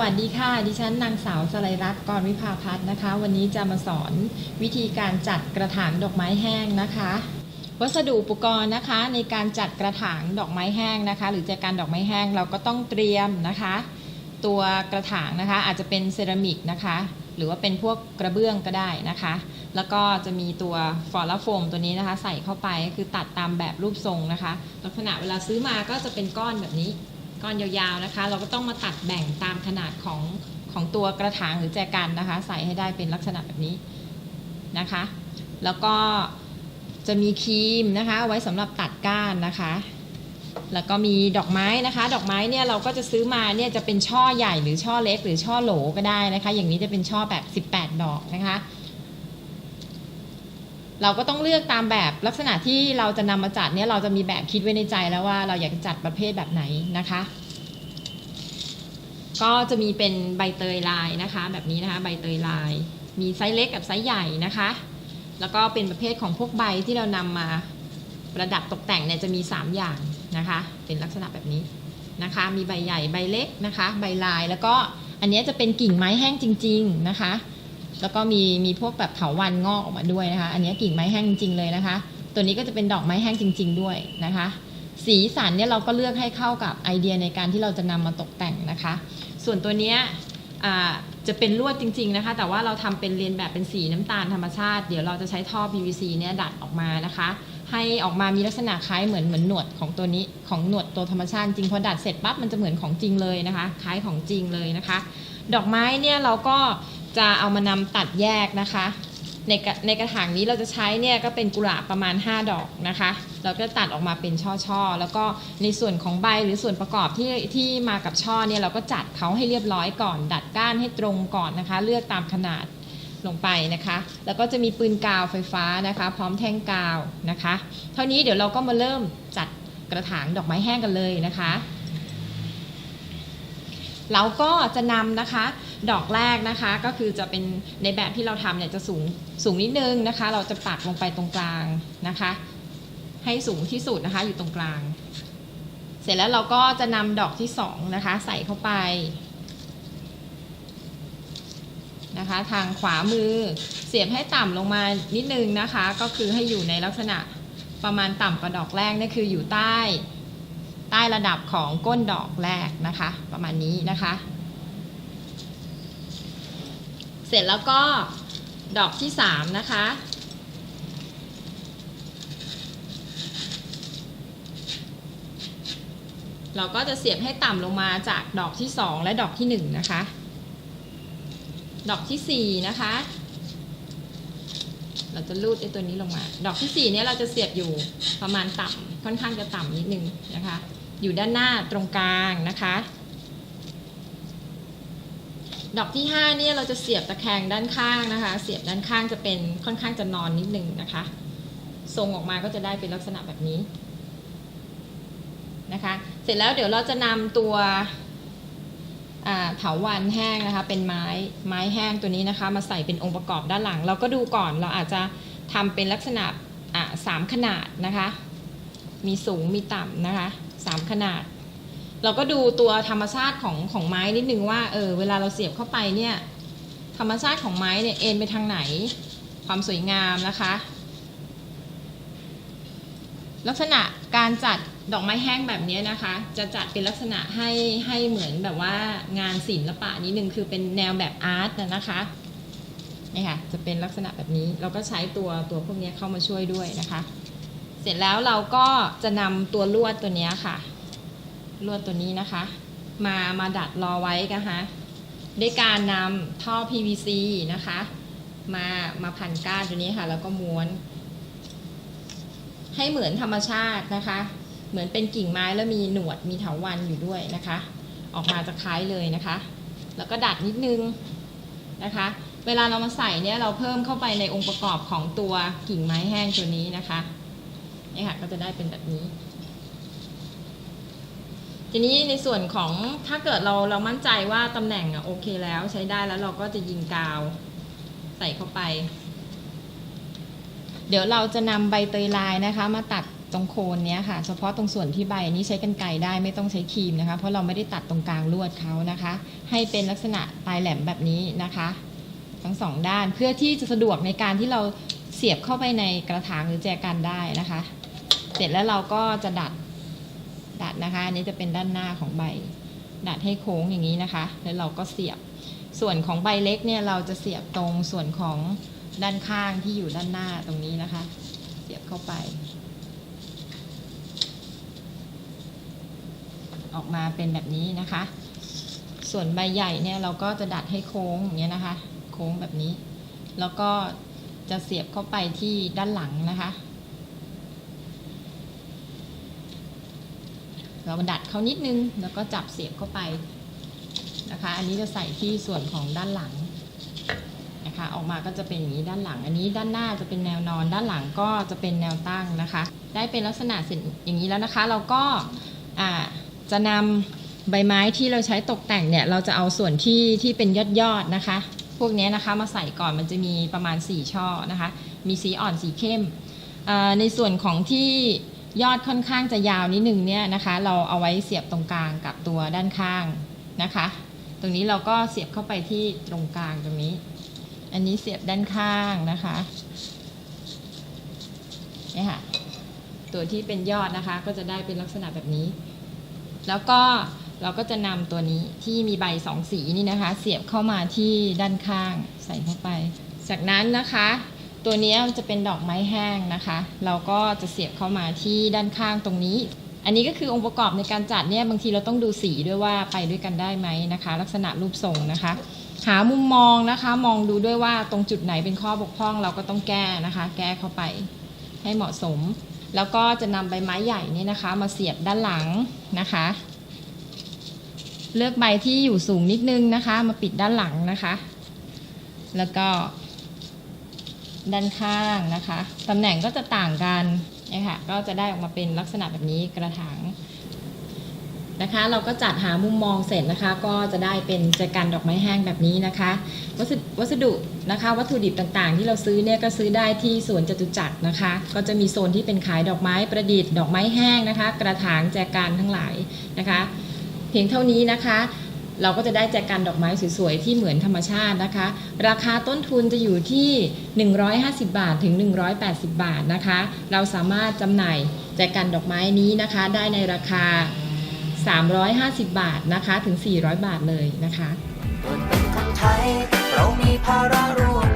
วัสดีค่ะ ดิฉันนางสาวสไลรัตน์กรวิภาพัฒน์นะคะ วันนี้จะมาสอนวิธีการจัดกระถางดอกไม้แห้งนะคะ วัสดุอุปกรณ์นะคะในการจัดกระถางดอกไม้แห้งนะคะ หรือจัดการดอกไม้แห้งเราก็ต้องเตรียมนะคะ ตัวกระถางนะคะอาจจะเป็นเซรามิกนะคะ หรือว่าเป็นพวกกระเบื้องก็ได้นะคะ แล้วก็จะมีตัวฟอร์ลาโฟมตัวนี้นะคะ ใส่เข้าไปคือตัดตามแบบรูปทรงนะคะ ลักษณะเวลาซื้อมาก็จะเป็นก้อนแบบนี้ ก้อนยาวๆนะคะ เราก็ต้องมาตัดแบ่งตามขนาดของของตัวกระถางหรือแจกันนะคะ ใส่ให้ได้เป็นลักษณะแบบนี้นะคะ แล้วก็จะมีครีมนะคะไว้สำหรับตัดก้านนะคะ แล้วก็มีดอกไม้นะคะ ดอกไม้เนี่ยเราก็จะซื้อมาเนี่ยจะเป็นช่อใหญ่หรือช่อเล็ก หรือช่อโหลก็ได้นะคะ อย่างนี้จะเป็นช่อแบบ 18 ดอกนะคะ เราก็ต้องเลือกตามแบบลักษณะที่เราจะนำมาจัดเนี่ยเราจะมีแบบคิดไว้ในใจแล้วว่าเราอยากจะจัดประเภทแบบไหนนะคะ ก็จะมีเป็นใบเตยลายนะคะ แบบนี้นะคะใบเตยลาย มีไซส์เล็กกับไซส์ใหญ่นะคะ แล้วก็เป็นประเภทของพวกใบที่เรานำมาประดับตกแต่งเนี่ยจะมี 3 อย่างนะคะ เป็นลักษณะแบบนี้นะคะ มีใบใหญ่ใบเล็กนะคะ ใบลายแล้วก็อันนี้จะเป็นกิ่งไม้แห้งจริง ๆนะคะ แล้วก็มีมีพวกแบบเถาวันงอกออกมาด้วยนะคะ อันนี้กิ่งไม้แห้งจริงๆเลยนะคะ ตัวนี้ก็จะเป็นดอกไม้แห้งจริง ๆ ด้วยนะคะ สีสันเนี่ยเราก็เลือกให้เข้ากับไอเดียในการที่เราจะนำมาตกแต่งนะคะ ส่วนตัวเนี้ยจะเป็นลวดจริง ๆนะคะ แต่ว่าเราทำเป็นเรียนแบบเป็นสีน้ำตาลธรรมชาติ เดี๋ยวเราจะใช้ท่อ PVC เนี่ยดัดออกมานะคะ ให้ออกมามีลักษณะคล้ายเหมือนเหมือนหนวดของตัวนี้ของหนวดตัวธรรมชาติจริงพอดัดเสร็จปั๊บมันจะเหมือนของจริงเลยนะคะ คล้ายของจริงเลยนะคะ ดอกไม้เนี่ยเราก็ จะเอามานำตัดแยกนะคะ ในกระในกระถางนี้เราจะใช้เนี่ยก็เป็นกุหลาบประมาณ 5 ดอกนะคะ เราก็ตัดออกมาเป็นช่อๆ แล้วก็ในส่วนของใบหรือส่วนประกอบที่ที่มากับช่อเนี่ยเราก็จัดเขาให้เรียบร้อยก่อน ดัดก้านให้ตรงก่อนนะคะ เลือกตามขนาดลงไปนะคะ แล้วก็จะมีปืนกาวไฟฟ้านะคะ พร้อมแท่งกาวนะคะ เท่านี้เดี๋ยวเราก็มาเริ่มจัดกระถางดอกไม้แห้งกันเลยนะคะ เราก็จะนำนะคะ ดอกแรกนะคะ ก็คือจะเป็นในแบบที่เราทำเนี่ยจะสูงสูงนิดนึงนะคะ เราจะปักลงไปตรงกลางนะคะ ให้สูงที่สุดนะคะ อยู่ตรงกลาง เสร็จแล้วเราก็จะนำดอกที่สองนะคะ ใส่เข้าไปนะคะ ทางขวามือเสียบให้ต่ำลงมานิดนึงนะคะ ก็คือให้อยู่ในลักษณะประมาณต่ำกว่าดอกแรกนั่นคืออยู่ใต้ ใต้ระดับของก้นดอกแรกนะคะ ประมาณนี้นะคะ เสร็จแล้วก็ดอกที่สามนะคะ เราก็จะเสียบให้ต่ำลงมาจากดอกที่สองและดอกที่หนึ่งนะคะ ดอกที่สี่นะคะ เราจะลูดไอ้ตัวนี้ลงมา ดอกที่สี่เนี่ยเราจะเสียบอยู่ประมาณต่ำค่อนข้างจะต่ำนิดนึงนะคะ อยู่ด้านหน้าตรงกลางนะคะ ดอกที่ห้าเนี่ยเราจะเสียบตะแคงด้านข้างนะคะ เสียบด้านข้างจะเป็นค่อนข้างจะนอนนิดนึงนะคะ ทรงออกมาก็จะได้เป็นลักษณะแบบนี้นะคะ เสร็จแล้วเดี๋ยวเราจะนำตัวเถาวันแห้งนะคะ เป็นไม้ไม้แห้งตัวนี้นะคะ มาใส่เป็นองค์ประกอบด้านหลัง เราก็ดูก่อนเราอาจจะทำเป็นลักษณะสามขนาดนะคะ มีสูงมีต่ำนะคะสามขนาด เราก็ดูตัวธรรมชาติของของไม้นิดนึงว่าเออเวลาเราเสียบเข้าไปเนี่ยธรรมชาติของไม้เนี่ยเอ็นไปทางไหน ความสวยงามนะคะ ลักษณะการจัดดอกไม้แห้งแบบนี้นะคะ จะจัดเป็นลักษณะให้ให้เหมือนแบบว่างานศิลปะนิดนึงคือเป็นแนวแบบอาร์ตนะคะนี่ค่ะจะเป็นลักษณะแบบนี้เราก็ใช้ตัวตัวพวกนี้เข้ามาช่วยด้วยนะคะ เสร็จแล้วเราก็จะนำตัวลวดตัวนี้ค่ะ ลวดตัวนี้นะคะ มามาดัดรอไว้นะคะด้วยการนำท่อ PVC นะคะ มามาพันก้านตัวนี้ค่ะ แล้วก็ม้วน ให้เหมือนธรรมชาตินะคะ เหมือนเป็นกิ่งไม้แล้วมีหนวดมีเถาวันอยู่ด้วยนะคะ ออกมาจะคล้ายเลยนะคะ แล้วก็ดัดนิดนึงนะคะ เวลาเรามาใส่เนี่ยเราเพิ่มเข้าไปในองค์ประกอบของตัวกิ่งไม้แห้งตัวนี้นะคะนี่ค่ะก็จะได้เป็นแบบนี้ ทีนี้ในส่วนของถ้าเกิดเราเรามั่นใจว่าตำแหน่งอะโอเคแล้วใช้ได้แล้วเราก็จะยิงกาวใส่เข้าไป เดี๋ยวเราจะนำใบเตยลายนะคะ มาตัดตรงโคนเนี้ยค่ะ เฉพาะตรงส่วนที่ใบอันนี้ใช้กันไกรได้ไม่ต้องใช้ครีมนะคะ เพราะเราไม่ได้ตัดตรงกลางลวดเขานะคะ ให้เป็นลักษณะปลายแหลมแบบนี้นะคะ ทั้งสองด้านเพื่อที่จะสะดวกในการที่เราเสียบเข้าไปในกระถางหรือแจกันได้นะคะ เสร็จแล้วเราก็จะดัด ดัดนะคะอันนี้จะเป็นด้านหน้าของใบ ดัดให้โค้งอย่างนี้นะคะ แล้วเราก็เสียบ ส่วนของใบเล็กเนี่ยเราจะเสียบตรงส่วนของด้านข้างที่อยู่ด้านหน้าตรงนี้นะคะ เสียบเข้าไป ออกมาเป็นแบบนี้นะคะ ส่วนใบใหญ่เนี่ยเราก็จะดัดให้โค้งอย่างเงี้ยนะคะ โค้งแบบนี้ แล้วก็จะเสียบเข้าไปที่ด้านหลังนะคะ เราดัดเขานิดนึง แล้วก็จับเสียบเข้าไปนะคะ อันนี้จะใส่ที่ส่วนของด้านหลังนะคะ ออกมาก็จะเป็นอย่างนี้ด้านหลัง อันนี้ด้านหน้าจะเป็นแนวนอน ด้านหลังก็จะเป็นแนวตั้งนะคะ ได้เป็นลักษณะเสร็จอย่างนี้แล้วนะคะ เราก็จะนำใบไม้ที่เราใช้ตกแต่งเนี่ย เราจะเอาส่วนที่ที่เป็นยอดยอดๆนะคะ พวกนี้นะคะมาใส่ก่อนมันจะมีประมาณ 4 ช่อนะคะ มีสีอ่อนสีเข้ม ในส่วนของที่ ยอดค่อนข้างจะยาวนิดนึงเนี่ยนะคะ เราเอาไว้เสียบตรงกลางกับตัวด้านข้างนะคะ ตรงนี้เราก็เสียบเข้าไปที่ตรงกลางตรงนี้ อันนี้เสียบด้านข้างนะคะเนี่ยค่ะตัวที่เป็นยอดนะคะ ก็จะได้เป็นลักษณะแบบนี้ แล้วก็เราก็จะนำตัวนี้ที่มีใบสองสีนี่นะคะ เสียบเข้ามาที่ด้านข้างใส่เข้าไป จากนั้นนะคะ ตัวนี้จะเป็นดอกไม้แห้งนะคะ เราก็จะเสียบเข้ามาที่ด้านข้างตรงนี้ อันนี้ก็คือองค์ประกอบในการจัดเนี่ยบางทีเราต้องดูสีด้วยว่าไปด้วยกันได้ไหมนะคะ ลักษณะรูปทรงนะคะ หามุมมองนะคะ มองดูด้วยว่าตรงจุดไหนเป็นข้อบกพร่องเราก็ต้องแก้นะคะ แก้เข้าไปให้เหมาะสม แล้วก็จะนำใบไม้ใหญ่นี่นะคะ มาเสียบด้านหลังนะคะ เลือกใบที่อยู่สูงนิดนึงนะคะ มาปิดด้านหลังนะคะ แล้วก็ ด้านข้างนะคะตำแหน่งก็จะต่างกันนะคะก็จะได้ออกมาเป็นลักษณะแบบนี้กระถางนะคะเราก็จัดหามุมมองเสร็จนะคะ ก็จะได้เป็นแจกันดอกไม้แห้งแบบนี้นะคะ วัสดุวัสดุนะคะ วัตถุดิบต่างๆ ที่เราซื้อเนี่ยก็ซื้อได้ที่สวนจตุจักรนะคะ ก็จะมีโซนที่เป็นขายดอกไม้ประดิษฐ์ดอกไม้แห้งนะคะ กระถางแจกันทั้งหลายนะคะ เพียงเท่านี้นะคะ เราก็จะได้แจกันดอกไม้สวยๆ ที่เหมือนธรรมชาตินะคะ ราคาต้นทุนจะอยู่ที่ 150 บาทถึง 180 บาทนะคะ เราสามารถจำหน่ายแจกันดอกไม้นี้นะคะ ได้ในราคา 350 บาทนะคะถึง 400 บาทเลยนะคะเกิดเป็นคนไทยเรามีภาระร่วมกัน